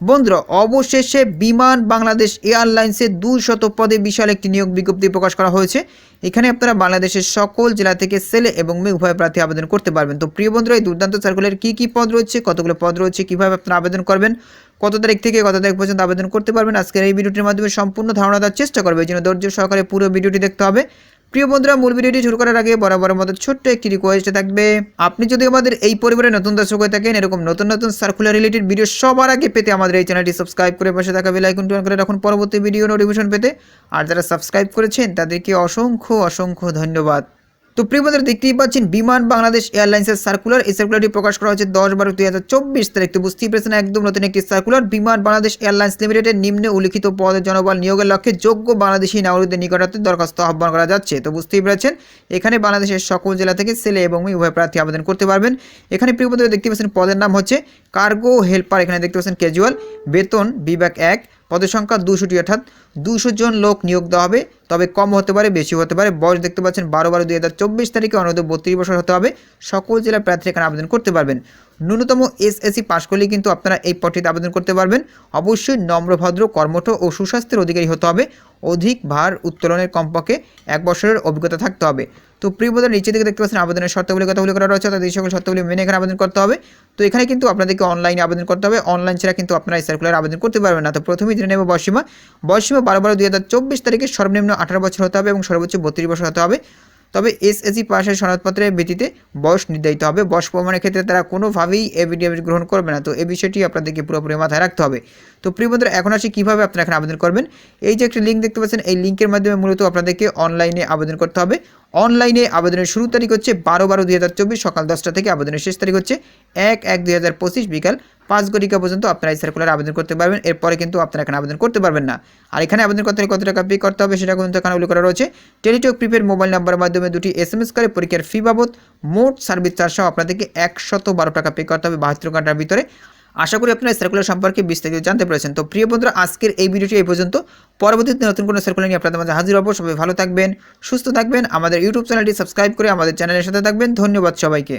বন্ধুরা, অবশেষে বিমান বাংলাদেশ এয়ারলাইন্সের দুই শত পদে বিশাল একটি নিয়োগ বিজ্ঞপ্তি প্রকাশ করা হয়েছে। এখানে আপনারা বাংলাদেশের সকল জেলা থেকে সেলে এবং মেয়ে উভয় প্রার্থী আবেদন করতে পারবেন। তো প্রিয় বন্ধুরা, এই দুর্দান্ত সার্কুলার কী কী পদ রয়েছে, কতগুলো পদ রয়েছে, কীভাবে আপনারা আবেদন করবেন, কত তারিখ থেকে কত তারিখ পর্যন্ত আবেদন করতে পারবেন, আজকের এই ভিডিওটির মাধ্যমে সম্পূর্ণ ধারণা দেওয়ার চেষ্টা করবে। এই জন্য ধৈর্য সহকারে পুরো ভিডিওটি দেখতে হবে। প্রিয় বন্ধুরা, মূল ভিডিওটি শুরু করার আগে বরাবর মতো ছোট্ট একটি রিকোয়েস্ট থাকবে। আপনি যদি আমাদের এই পরিবারে নতুন দর্শক হয়ে থাকেন, এরকম নতুন নতুন সার্কুলার রিলেটেড ভিডিও সবার আগে পেতে আমাদের এই চ্যানেলটি সাবস্ক্রাইব করে পাশে থাকা বেল আইকনটি অন করে রাখুন। পরবর্তী ভিডিও নোটিফিকেশন পেতে। আর যারা সাবস্ক্রাইব করেছেন, তাদেরকে অসংখ্য অসংখ্য ধন্যবাদ। তো প্রিয় বন্ধুরা, দেখতেই পাচ্ছেন, বিমান বাংলাদেশ এয়ারলাইন্সের সার্কুলার এই সার্কুলারটি প্রকাশ করা হয়েছে দশ বারো দুই হাজার চব্বিশ তারিখ। তো বুঝতেই পেরেছেন, একদম নতুন একটি সার্কুলার বিমান বাংলাদেশ এয়ারলাইন্স লিমিটেডের নিম্নে উল্লিখিত পদের জনবল নিয়োগের লক্ষ্যে যোগ্য বাংলাদেশি নাগরিকদের নিকটাত্বে দরখাস্ত আহ্বান করা যাচ্ছে। তো বুঝতেই পেরেছেন, এখানে বাংলাদেশের সকল জেলা থেকে ছেলে এবং মেয়ে উভয় প্রার্থী আবেদন করতে পারবেন। এখানে প্রিয় বন্ধুরা দেখতে পাচ্ছেন, পদের নাম হচ্ছে কার্গো হেল্পার এখানে দেখতে পাচ্ছেন ক্যাজুয়াল বেতন বিভাগ এক পদের সংখ্যা দুশোটি অর্থাৎ দুশো জন লোক নিয়োগ দেওয়া হবে। তবে কম হতে পারে, বেশি হতে পারে। বয়স দেখতে পাচ্ছেন বারো বারো দুই হাজার চব্বিশ তারিখে, অনূর্ধ্ব বত্রিশ বছর হতে হবে। সকল জেলার প্রার্থী এখানে আবেদন করতে পারবেন। ন্যূনতম এসএসসি পাশ করলেই কিন্তু আপনারা এই পদটিতে আবেদন করতে পারবেন। অবশ্যই নম্রভদ্র কর্মঠ ও সুস্বাস্থ্যের অধিকারী হতে হবে। অধিক ভার উত্তোলনের কমপক্ষে এক বছরের অভিজ্ঞতা থাকতে হবে। তো প্রিয় বোধের নিচে দিকে দেখতে পাচ্ছেন আবেদনের শর্তাবলী, কথাগুলি করা রয়েছে তাদের সকল শর্তাবলী মেনে এখানে আবেদন করতে হবে। তো এখানে কিন্তু আপনাদেরকে অনলাইনে আবেদন করতে হবে। অনলাইন ছাড়া কিন্তু আপনারা এই সার্কুলার আবেদন করতে পারবেন না। তো প্রথমেই জেনে নেব বয়সীমা বয়সীমা বারো বারো দুই হাজার চব্বিশ তারিখে সর্বনিম্ন আঠারো বছর হতে হবে এবং সর্বোচ্চ বত্রিশ বছর হতে হবে। তবে এসএসসি পাশের সনদপত্রের ভিত্তিতে বয়স নির্ধারিত হবে। বয়স প্রমাণের ক্ষেত্রে তারা কোনোভাবেই এভিডেভিট গ্রহণ করবে না। তো এই বিষয়টি আপনাদেরকে পুরোপুরি মাথায় রাখতে হবে। তো প্রিয় বন্ধুরা, এখন আসি কীভাবে আপনারা এখানে আবেদন করবেন। এই যে একটা লিঙ্ক দেখতে পাচ্ছেন, এই লিঙ্কের মাধ্যমে মূলত আপনাদেরকে অনলাইনে আবেদন করতে হবে। অনলাইনে আবেদনের শুরু তারিখ হচ্ছে বারো বারো দুই হাজার চব্বিশ, সকাল দশটা থেকে আবেদনের শেষ তারিখ হচ্ছে এক এক দুই হাজার পঁচিশ বিকাল পাঁচ ঘটিকা পর্যন্ত আপনারা এই সার্কুলার আবেদন করতে পারবেন। এরপরে কিন্তু আপনারা এখানে আবেদন করতে পারবেন না। আর এখানে আবেদন করতে কত টাকা পে করতে হবে সেটা কিন্তু এখানে উল্লেখ করা রয়েছে। টেলিটক প্রিপেড মোবাইল নাম্বারের মাধ্যমে দুটি এস এম এস করে পরীক্ষার ফি বাবদ মোট সার্ভিস চার্জ সহ আপনাদেরকে একশত বারো টাকা পে করতে হবে বাহাত্তর ঘণ্টার ভিতরে। আশা করি আপনারা সার্কুলার সম্পর্কে বিস্তারিত জানতে পেরেছেন। তো প্রিয় বন্ধুরা, আজকের এই ভিডিওটি এই পর্যন্ত। পরবর্তীতে নতুন কোনো সার্কুলার নিয়ে আপনাদের মাঝে হাজির হব। সবাই ভালো থাকবেন, সুস্থ থাকবেন। আমাদের ইউটিউব চ্যানেলটি সাবস্ক্রাইব করে আমাদের চ্যানেলের সাথে থাকবেন। ধন্যবাদ সবাইকে।